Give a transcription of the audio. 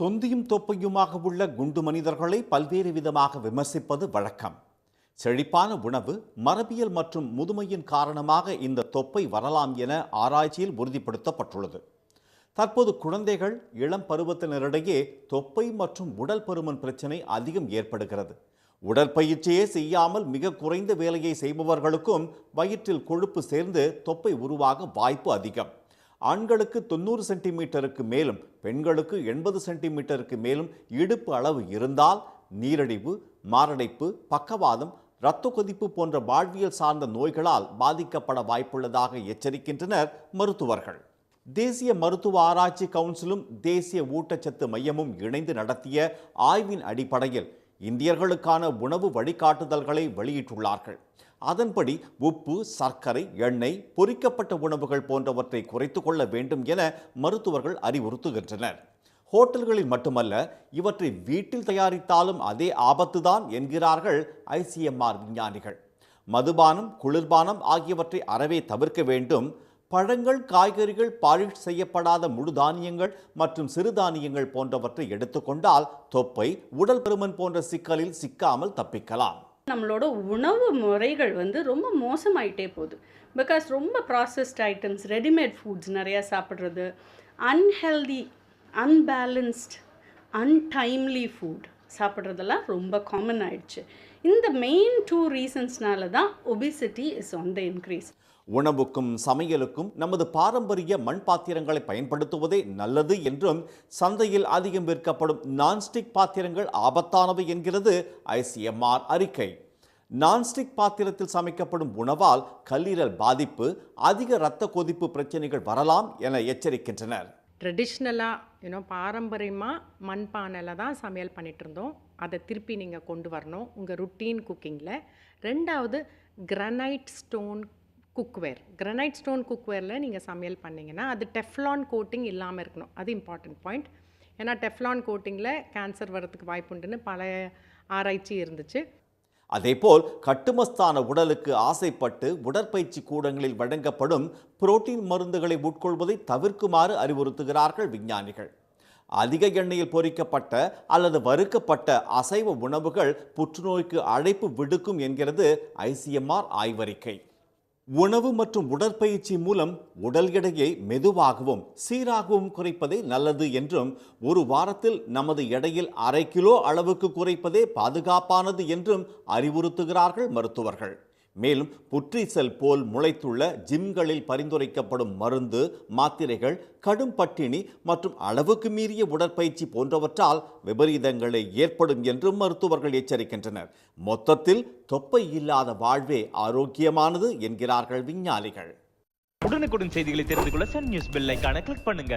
தொந்தியும் தொப்பையுமாக உள்ள குண்டு மனிதர்களை பல்வேறு விதமாக விமர்சிப்பது வழக்கம். செழிப்பான உணவு மரபியல் மற்றும் முதுமையின் காரணமாக இந்த தொப்பை வரலாம் என ஆராய்ச்சியில் உறுதிப்படுத்தப்பட்டுள்ளது. தற்போது குழந்தைகள் இளம் பருவத்தினரிடையே தொப்பை மற்றும் உடல் பருமன் பிரச்சனை அதிகம் ஏற்படுகிறது. உடற்பயிற்சியே செய்யாமல் மிக குறைந்த வேலையை செய்பவர்களுக்கும் வயிற்றில் கொழுப்பு சேர்ந்து தொப்பை உருவாக வாய்ப்பு அதிகம். ஆண்களுக்கு தொண்ணூறு சென்டிமீட்டருக்கு மேலும் பெண்களுக்கு எண்பது சென்டிமீட்டருக்கு மேலும் இடுப்பு அளவு இருந்தால் நீரிழிவு மாரடைப்பு பக்கவாதம் இரத்த கொதிப்பு போன்ற வாழ்வியல் சார்ந்த நோய்களால் பாதிக்கப்பட வாய்ப்புள்ளதாக எச்சரிக்கின்றனர் மருத்துவர்கள். தேசிய மருத்துவ ஆராய்ச்சி கவுன்சிலும் தேசிய ஊட்டச்சத்து மையமும் இணைந்து நடத்திய ஆய்வின் அடிப்படையில் இந்தியர்களுக்கான உணவு வழிகாட்டுதல்களை வெளியிட்டுள்ளார்கள். அதன்படி உப்பு சர்க்கரை எண்ணெய் பொரிக்கப்பட்ட உணவுகள் போன்றவற்றை குறைத்து கொள்ள வேண்டும் என மருத்துவர்கள் அறிவுறுத்துகின்றனர். ஹோட்டல்களில் மட்டுமல்ல இவற்றை வீட்டில் தயாரித்தாலும் அதே ஆபத்துதான் என்கிறார்கள் ஐசிஎம்ஆர் விஞ்ஞானிகள். மதுபானம் குளிர்பானம் ஆகியவற்றை அறவே தவிர்க்க வேண்டும். பழங்கள் காய்கறிகள் பாலிஷ் செய்யப்படாத முழு தானியங்கள் மற்றும் சிறுதானியங்கள் போன்றவற்றை எடுத்துக்கொண்டால் தொப்பை உடல் பருமன் போன்ற சிக்கலில் சிக்காமல் தப்பிக்கலாம். நம்மளோட உணவு முறைகள் வந்து ரொம்ப மோசமாயிட்டே போகுது. பிகாஸ் ரொம்ப ப்ராசஸ்ட் ஐட்டம்ஸ் ரெடிமேட் ஃபுட்ஸ் நிறையா சாப்பிட்றது அன்ஹெல்தி அன்பேலன்ஸ்ட் அன்டைம்லி ஃபுட் சாப்பிட்றதெல்லாம் ரொம்ப காமன் ஆயிடுச்சு. இந்த மெயின் டூ ரீசன்ஸ்னால தான் obesity is on the increase உணவுக்கும் சமையலுக்கும் நமது பாரம்பரிய மண் பாத்திரங்களை பயன்படுத்துவதே நல்லது என்றும் சந்தையில் அதிகம் விற்கப்படும் நான்ஸ்டிக் பாத்திரங்கள் ஆபத்தானவை என்கிறது ஐசிஎம்ஆர் அறிக்கை. நான்ஸ்டிக் பாத்திரத்தில் சமைக்கப்படும் உணவால் கல்லீரல் பாதிப்பு அதிக இரத்த கொதிப்பு பிரச்சனைகள் வரலாம் என எச்சரிக்கின்றனர். ட்ரெடிஷ்னலாக யூனோ பாரம்பரியமாக மண்பானையில் தான் சமையல் பண்ணிட்டு இருந்தோம். அதை திருப்பி நீங்கள் கொண்டு வரணும். உங்கள் ருட்டீன் குக்கிங்கில் ரெண்டாவது granite stone cookware granite stone குக்வேரில் நீங்கள் சமையல் பண்ணிங்கன்னா அது டெஃப்லான் கோட்டிங் இல்லாமல் இருக்கணும். அது இம்பார்ட்டண்ட் பாயிண்ட் ஏன்னா டெஃப்லான் கோட்டிங்கில் கேன்சர் வரதுக்கு வாய்ப்புண்டுன்னு பல ஆராய்ச்சி இருந்துச்சு. அதேபோல் கட்டுமஸ்தான உடலுக்கு ஆசைப்பட்டு உடற்பயிற்சி கூடங்களில் வழங்கப்படும் புரோட்டீன் மருந்துகளை உட்கொள்வதை தவிர்க்குமாறு அறிவுறுத்துகிறார்கள் விஞ்ஞானிகள். அதிக எண்ணெயில் பொறிக்கப்பட்ட அல்லது வறுக்கப்பட்ட அசைவ உணவுகள் புற்றுநோய்க்கு அழைப்பு விடுக்கும் என்கிறது ஐசிஎம்ஆர் ஆய்வறிக்கை. உணவு மற்றும் உடற்பயிற்சி மூலம் உடல் எடையை மெதுவாகவும் சீராகவும் குறைப்பதே நல்லது என்றும் ஒரு வாரத்தில் நமது எடையில் அரை கிலோ அளவுக்கு குறைப்பதே பாதுகாப்பானது என்றும் அறிவுறுத்துகிறார்கள் மருத்துவர்கள். மேலும் புற்றீசல் போல் முளைத்துள்ள ஜிம்களில் பரிந்துரைக்கப்படும் மருந்து மாத்திரைகள் கடும் பட்டினி மற்றும் அளவுக்கு மீறிய உடற்பயிற்சி போன்றவற்றால் விபரீதங்களை ஏற்படும் என்றும் மருத்துவர்கள் எச்சரிக்கின்றனர். மொத்தத்தில் தொப்பை இல்லாத வாழ்வே ஆரோக்கியமானது என்கிறார்கள் விஞ்ஞானிகள். உடனுக்குடன் செய்திகளை தெரிந்து கொள்ள சன் நியூஸ் பெல் கிளிக் பண்ணுங்க.